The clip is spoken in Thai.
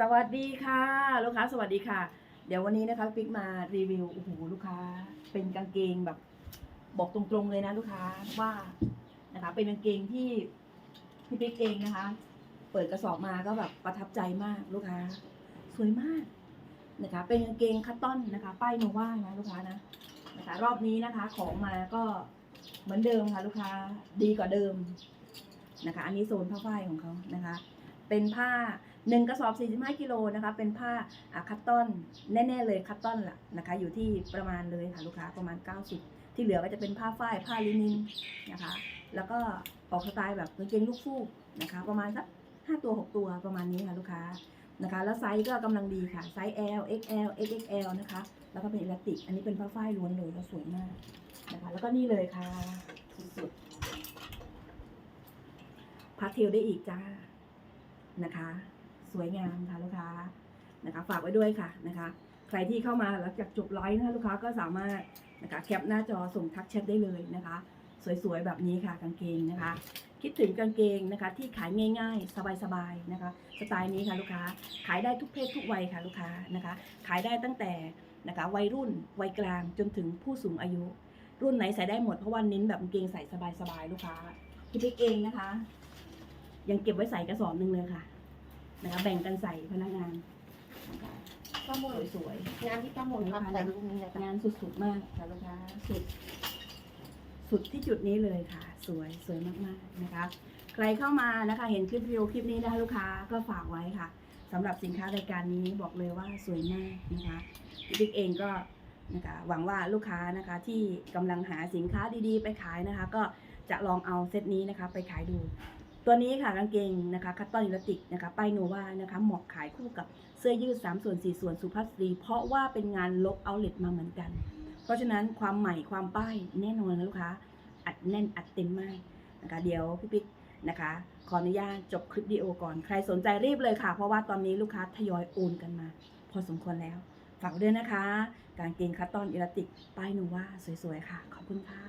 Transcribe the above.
สวัสดีค่ะ ลูกค้าสวัสดีค่ะ เดี๋ยววันนี้นะคะปิ๊กมารีวิวโอ้โหลูกค้า เป็นกางเกงแบบ บอกตรงๆเลยนะลูกค้าว่านะคะเป็นกางเกงที่พี่ปิ๊กเองนะคะ เปิดกระสอบมาก็แบบประทับใจมากลูกค้า สวยมากนะคะ เป็นกางเกงคัตตอนนะคะ ป้ายโนว่านะลูกค้านะนะคะ รอบนี้นะคะของมาก็เหมือนเดิมค่ะ ลูกค้าดีกว่าเดิมนะคะ อันนี้โซนผ้าฝ้ายของเขานะคะ เป็นผ้าหนึ่งกระสอบ 45กิโลนะคะ เป็นผ้าคัตตอนแน่ๆเลยคัตตอนล่ะนะคะ อยู่ที่ประมาณเลยค่ะลูกค้าประมาณ 90 ที่เหลือก็จะเป็นผ้าฝ้ายผ้าลินินนะคะ แล้วก็ออกสไตล์แบบกางเกงลูกฟูกนะคะ ประมาณสัก5ตัว 6 ตัวประมาณนี้ค่ะลูกค้านะคะ แล้วไซส์ก็กำลังดีค่ะ ไซส์ L XL XXL นะคะ แล้วก็เป็นอิลาสติก อันนี้เป็นผ้าฝ้ายล้วนเลยแล้วสวยมากนะคะ แล้วก็นี่เลยค่ะสุดๆพาสเทลได้อีกจ้า นะคะ สวยงามค่ะลูกค้านะคะ ฝากไว้ด้วยค่ะนะคะ ใครที่เข้ามาหลังจากจบไลฟ์นะคะลูกค้าก็สามารถนะคะแคปหน้าจอส่งทักแชทได้เลยนะคะ สวยๆแบบนี้ค่ะกางเกงนะคะ คิดถึงกางเกงนะคะ ที่ขายง่ายๆ สบายๆนะคะ สไตล์นี้ค่ะลูกค้าขายได้ทุกเพศทุกวัยค่ะลูกค้านะคะ ขายได้ตั้งแต่นะคะวัยรุ่นวัยกลางจนถึงผู้สูงอายุ รุ่นไหนใส่ได้หมดเพราะว่าเน้นแบบกางเกงใส่สบายๆลูกค้าพี่ปิ๊กเองนะคะ ยังเก็บไว้ใส่กระสอบหนึ่งเลยค่ะนะคะแบ่งกันใส่พนักงานนะคะป้าหมนสวยงานที่ป้าหมนทำแต่รูปนี้เลยๆค่ะงานสุดๆมากค่ะลูกค้าสุด สุดที่จุดนี้เลยค่ะ สวยสวยมากๆนะคะ ใครเข้ามานะคะ เห็นคลิปวิดีโอคลิปนี้นะคะลูกค้าก็ฝากไว้ค่ะสำหรับสินค้ารายการนี้บอกเลยว่าสวยมากนะคะพี่บิ๊กเองก็นะคะหวังว่าลูกค้านะคะที่กำลังหาสินค้าดีๆ ไปขายนะคะ ก็จะลองเอาเซตนี้นะคะ ไปขายดู ตัวนี้ค่ะกางเกงนะคะคัตตอนอิลาติกนะคะป้ายโนวานะคะเหมาะขายคู่กับเสื้อยืด 3 ส่วน 4 ส่วนสุภาพสตรีเพราะว่าเป็นงานลบเอาเล t มาเหมือนกัน เพราะฉะนั้นความใหม่ความป้ายแน่นอนนะลูกค้าอัดแน่นอัดเต็มมากนะคะเดี๋ยวพี่ปิ๊กนะคะขออนุญาตจบคลิปวิดีโอก่อนใครสนใจรีบเลยค่ะ เพราะว่าตอนนี้ลูกค้าทยอยโอนกันมา พอสมควรแล้ว ฝากด้วยนะคะ การเกงคัตตอนอิลาติกป้ายโนวาสวยๆค่ะ ขอบคุณค่ะ